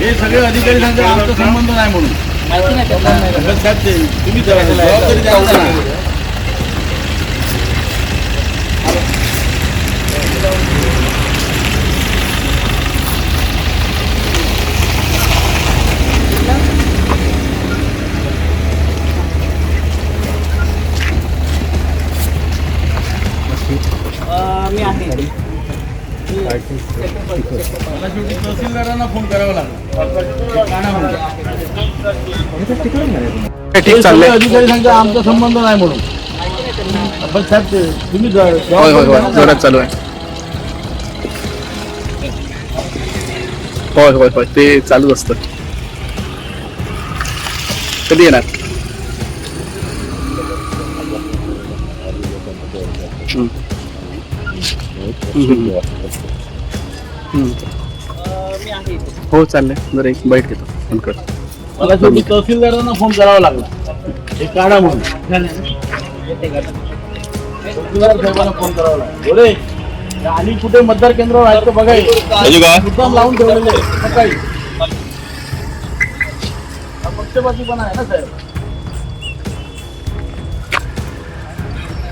ते सगळे अधिकारी सांगतात आमचा संबंध नाही म्हणून माहिती नाही त्यांना. पण साहेब ते तुम्ही जबाबदारी द्या ना. अं, मी आहे ठीक ते सगळे चाललंय अधिकारी सांगतात आमचा संबंध नाही म्हणून पण साहेब ते तुम्ही ज- होय होय जबाबदारी द्या होय ना. जोरात चालू आहे होय होय होय ते चालूच असतं कधी येणार हम्म. आहे. हो चाललंय. जरा एक बाईट घेतो. फोन कर. मला शेवटी तहसीलदारांना फोन करावा लागला. हे काढा म्हणून. तहसीलदार साहेबांना फोन करावा लागला. बोले आणि कुठे मतदार केंद्रावर आहेत का बघाय मुद्दाम लावून ठेवलेले आहे, सकाळी. हा पक्षपाती पण आहे ना साहेब?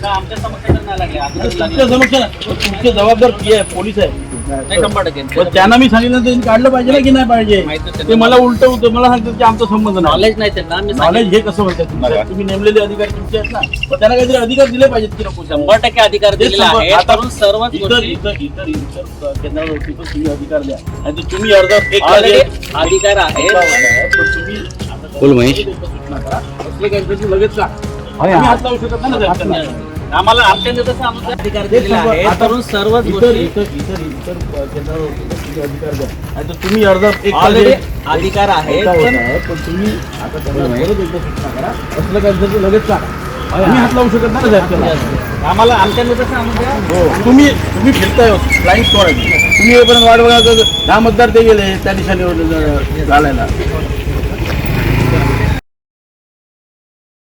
तुमच्या. समक्ष तुमचे जबाबदार पी आहे पोलीस आहे. नाही, शंभर टक्के. पण त्यांना मी सांगितलं त्यांनी काढलं पाहिजे ना की नाही पाहिजे? ते मला उलट होतं. मला सांगतात की आमचा संबंध नाही. नॉलेज नाही त्यांना. मी नॉलेज. हे कसं म्हणतात तुम्हाला? तुम्ही नेमलेले अधिकारी तुमचे आहेत ना. पण त्यांना काहीतरी अधिकार दिले पाहिजेत की नको शंभर टक्के अधिकार आहे आता इतर इतर इतर इतर केंद्रावरती पण तुम्ही अधिकार द्या. आणि ते तुम्ही अर्ज अधिकार आहे पण तुम्ही बोल महेश. लगेच का आम्ही हात लावू शकत नाही. आम्हाला आमच्या नेत्याचा अधिकार दिलेला सांगा, आहे करून सर्वच इतर गोष्टी इतर इतर अधिकार द्या आणि ते तुम्ही अर्ज एक ऑलरेडी अधिकार आहे होत पण तुम्ही आता त्यांना परत एकदा सूचना करा असलं ते लगेच आम्ही हात लावू शकत नाही ना साहेब त्याला. आम्हाला आमच्या नेत्याचा हो तुम्ही तुम्ही फिरताय फ्लाईंग आहे तुम्ही येईपर्यंत वाट बघा तर दहा मतदार ते गेले त्या दिशेने घालायला